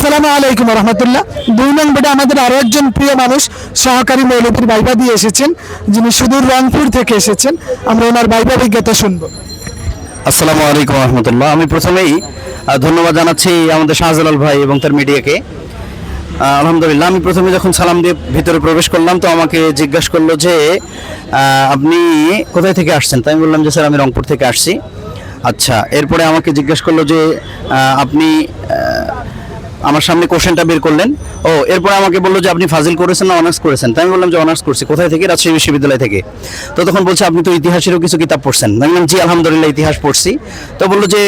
আসসালামু আলাইকুম রহমতুল্লাহ। দুই নং বেডে আমাদের আরও একজন প্রিয় মানুষ, সহকারী মৌলবীর বাইবা দিয়ে এসেছেন, যিনি সুদূর রংপুর থেকে এসেছেন। আমরা ওনার বাইবা অভিজ্ঞতা শুনব। আসসালামু আলাইকুম রহমতুল্লাহ। আমি প্রথমেই ধন্যবাদ জানাচ্ছি আমাদের শাহজালাল ভাই এবং তার মিডিয়াকে। আলহামদুলিল্লাহ, আমি প্রথমে যখন সালাম দিয়ে ভিতরে প্রবেশ করলাম, তো আমাকে জিজ্ঞাসা করল যে আপনি কোথায় থেকে আসছেন? তাই আমি বললাম যে, স্যার, আমি রংপুর থেকে আসছি। আচ্ছা এরপরে আমাকে জিজ্ঞেস করল যে আপনি আমার সামনে কোশ্চেনটা বের করলেন। ও, এরপর আমাকে বলল যে আপনি ফাজিল করেছেন না অনার্স করেছেন। তাই আমি বললাম যে অনার্স করছি। কোথায় থেকে? রাজশাহী বিশ্ববিদ্যালয় থেকে। তো তখন বলছে, আপনি তো ইতিহাসেরও কিছু কিতাব পড়ছেন। আমি বললাম, জি, আলহামদুলিল্লাহ, ইতিহাস পড়ছি। তো বলল যে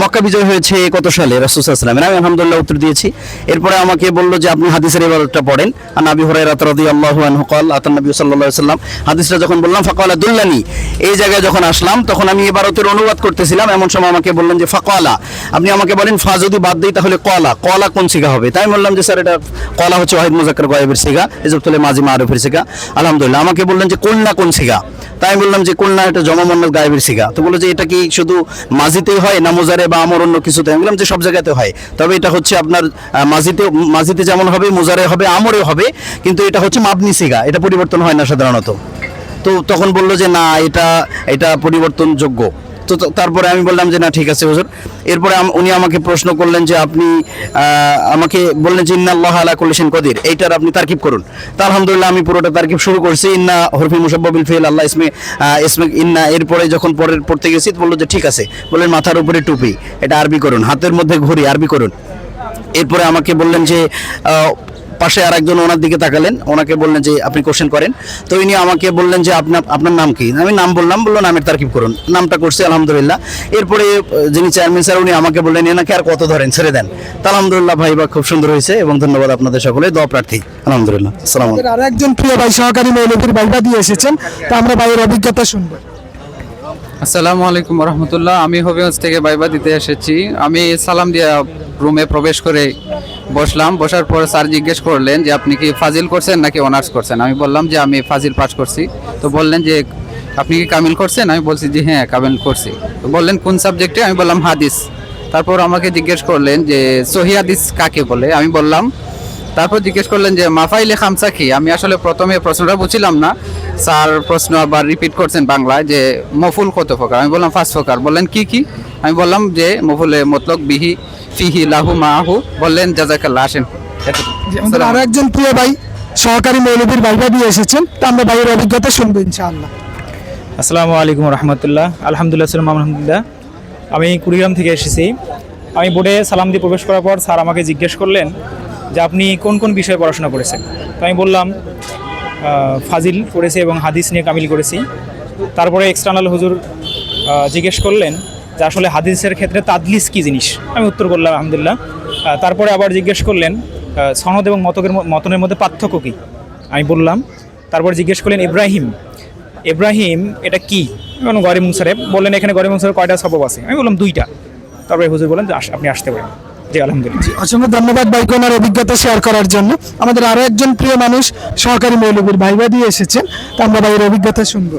মক্কা বিজয় হয়েছে কত সালে? রাসুসাল্লামের আমি আলহামদুলিল্লাহ উত্তর দিয়েছি। এরপরে আমাকে বলল যে, আপনি হাদিসের এবারটা পড়েন। আর নাবি হরাই রাত রাদি আল্লাহ আনহকাল আতান নবী সাল্লাহ সাল্লাম হাদিসটা যখন বললাম, ফাকালা দুল্লানি। এই জায়গায় যখন আসলাম, তখন আমি এবারতের অনুবাদ করতেছিলাম। এমন সময় আমাকে বললেন যে, ফাকালা। আপনি আমাকে বলেন ফা যদি বাদ দিই তাহলে কলা কলা কোন সিগা হবে? তাই বললাম যে, স্যার, এটা কলা হচ্ছে ওয়াহিদ মুজাক্কর গয়েবের সিগা তোলে মাঝি মারুফের সিগা আলহামদুলিল্লাহ। আমাকে বললেন যে কন্যা কোন সিগা তাই বললাম যে কন্যা এটা জমা মন্নত গায়েবের সিগা তো বলল যে, এটা কি শুধু মাঝিতেই হয়, না মোজারে বা আমার অন্য কিছুতে? আমি বললাম যে, সব জায়গাতে হয়। তবে এটা হচ্ছে আপনার মাঝিতে মাঝিতে যেমন হবে, মোজারে হবে আমরে হবে, কিন্তু এটা হচ্ছে মাবনি সিগা এটা পরিবর্তন হয় না সাধারণত। তো তখন বলল যে, না, এটা এটা পরিবর্তনযোগ্য। তো তারপরে আমি বললাম যে, না, ঠিক আছে, হুজুর। এরপরে উনি আমাকে প্রশ্ন করলেন যে, আপনি আমাকে বললেন যে, ইন্না আল্লাহ আলা কুল্লিশিন কদির। এইটার আপনি তারকিব করুন। তা আলহামদুলিল্লাহ আমি পুরোটা তারকিব শুরু করছি। ইন্না হরফি মুসাব্বাবিল ফেল, আল্লাহ ইসমে ইসমে, ইন্না। এরপরে যখন পরের, পড়তে গেছি, বলল যে, ঠিক আছে। বললেন, মাথার উপরে টুপি। এটা আরবি করুন, হাতের মধ্যে ঘড়ি, আরবি করুন। এরপরে আমাকে বললেন যে পাশে আর একজন ওনার দিকে তাকালেন। ওনাকে বললেন যে আপনি কোশ্চেন করেন। তো ইনি আমাকে বললেন যে আপনার আপনার নাম কি? আমি নাম বললাম বলল নামের তারকিব করুন। নামটা করছি আলহামদুলিল্লাহ। এরপরে যিনি চেয়ারম্যান স্যার উনি আমাকে বললেন এনাকে আর কত ধরেন? ছেড়ে দেন। তা আলহামদুলিল্লাহ ভাই বা খুব সুন্দর হয়েছে এবং ধন্যবাদ আপনাদের সকলে দোয়া প্রার্থী আলহামদুলিল্লাহ। সালাম আর একজন প্রিয় ভাই সহকারী মৌলবীর বাইবা দিয়ে এসেছেন। তা আমরা ভাইয়ের অভিজ্ঞতা শুনব। আসসালামু আলাইকুম রহমতুল্লাহ। আমি হবিগঞ্জ থেকে বাইবা দিতে এসেছি। আমি সালাম দিয়া রুমে প্রবেশ করে বসলাম, বসার পর স্যার জিজ্ঞেস করলেন যে আপনি কি ফাজিল করছেন নাকি অনার্স করছেন? আমি বললাম যে আমি ফাজিল পাস করছি। তো বললেন যে, আপনি কি কামিল করছেন? আমি বলছি যে হ্যাঁ কামিল করছি। তো বললেন, কোন সাবজেক্টে? আমি বললাম, হাদিস। তারপর আমাকে জিজ্ঞেস করলেন যে, সহি হাদিস কাকে বলে? আমি বললাম, তারপর জিজ্ঞেস করলেন যে, মাফাইলে খামসা কি? আমি আসলে প্রথমে প্রশ্নটা বুঝছিলাম না। স্যার প্রশ্ন আবার রিপিট করছেন বাংলায় যে, মফুল কত প্রকার? আমি বললাম ফার্স্ট প্রকার। বললেন, কি কি? আমি বললাম যে মফুলে মতলক বিহি ফিহি লাহু মাহু বললেন জাজাকাল্লাহ আসেন। আরও একজন প্রিয় ভাই সহকারী মৌলবীর বাইবা দিয়ে এসেছেন তা আমরা ভাইয়ের অভিজ্ঞতা শুনব ইনশাআল্লাহ। আসসালামু আলাইকুম রহমতুল্লাহ। আলহামদুলিল্লাহ সালাম আলহামদুলিল্লাহ। আমি কুড়িগ্রাম থেকে এসেছি। আমি বোর্ডে সালাম দিয়ে প্রবেশ করার পর স্যার আমাকে জিজ্ঞেস করলেন যে আপনি কোন কোন বিষয়ে পড়াশোনা করেছেন? তো আমি বললাম ফাজিল করেছি এবং হাদিস নিয়ে কামিল করেছি। তারপরে এক্সটার্নাল হুজুর জিজ্ঞেস করলেন যে আসলে হাদিসের ক্ষেত্রে তাদলিস কী জিনিস? আমি উত্তর করলাম, আলহামদুলিল্লাহ। তারপরে আবার জিজ্ঞেস করলেন সনদ এবং মতকের মতনের মধ্যে পার্থক্য কী? আমি বললাম, তারপর জিজ্ঞেস করলেন, ইব্রাহিম ইব্রাহিম এটা কি? এবং গরিব মুসারেব বললেন, এখানে গরিব মুসারেব কয়টা সবব আছে? আমি বললাম, দুইটা। তারপরে হুজুর বলেন যে আপনি আসতে পারেন। জি, আলহামদুলিল্লাহ। অসংখ্য ধন্যবাদ ভাইকে ওনার অভিজ্ঞতা শেয়ার করার জন্য। আমাদের আরও একজন প্রিয় মানুষ সহকারী মৌলবীর ভাইবা দিয়ে এসেছেন। তা আমরা ভাইয়ের অভিজ্ঞতা শুনব।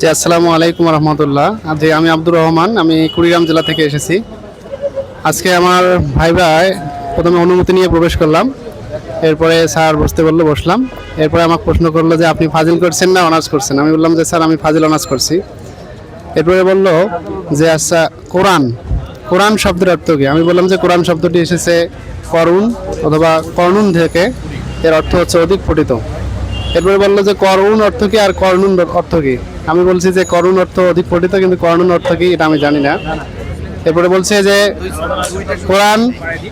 জি, আসসালামু আলাইকুম রহমতুল্লাহ। জি, আমি আব্দুর রহমান, আমি কুড়িগ্রাম জেলা থেকে এসেছি। আজকে আমার ভাই ভাই, প্রথমে অনুমতি নিয়ে প্রবেশ করলাম। এরপরে স্যার বসতে বলল, বসলাম। এরপরে আমাকে প্রশ্ন করল যে, আপনি ফাজিল করছেন না অনার্স করছেন? আমি বললাম যে, স্যার, আমি ফাজিল অনার্স করছি। এরপরে বলল যে আচ্ছা কোরআন কোরআন শব্দের অর্থ কি? আমি বললাম যে, কোরআন শব্দটি এসেছে করুণ অথবা কর্ণুন থেকে। এর অর্থ হচ্ছে অধিক পঠিত। এরপরে বলল যে করুণ অর্থ কি আর কর্ণুন অর্থ কি? আমি বলছি যে করুণ অর্থ অধিক পঠিত, কিন্তু কর্ণুন অর্থ কি এটা আমি জানি না। এরপরে বলছে যে কোরআন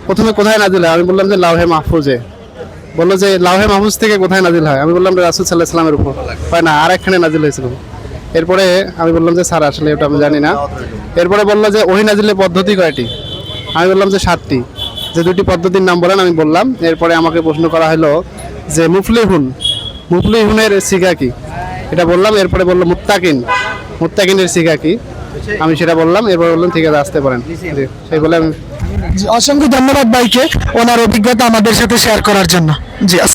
প্রথমে কোথায় নাজিল হয়? আমি বললাম যে লাউহে মাহফুজে। বলল যে লাউহে মাহফুজ থেকে কোথায় নাজিল হয়? আমি বললাম রাসুল সাল্লাহ সাল্লামের উপর। হয় না আর একখানে নাজিল হয়েছিল। এরপরে আমি বললাম যে স্যার, আসলে ওটা আমি জানি না। এরপরে বলল যে ওহি নাজিলের পদ্ধতি কয়টি? আমি বললাম যে সাতটি। যে দুটি পদ্ধতির নাম বলেন, আমি বললাম। এরপরে আমাকে প্রশ্ন করা হলো যে মুফলিহুন মুফলিহুনের সিগা কি? এটা বললাম, এরপরে বলল মুত্তাকিন। মুত্তাকিনের সিগা কি? আমি সেটা বললাম, এরপর বললাম ঠিক আছে, আসতে পারেন। সেই বলে আমি অসংখ্য ধন্যবাদ ভাইকে, ওনার অভিজ্ঞতা আমাদের সাথে শেয়ার করার জন্য। জি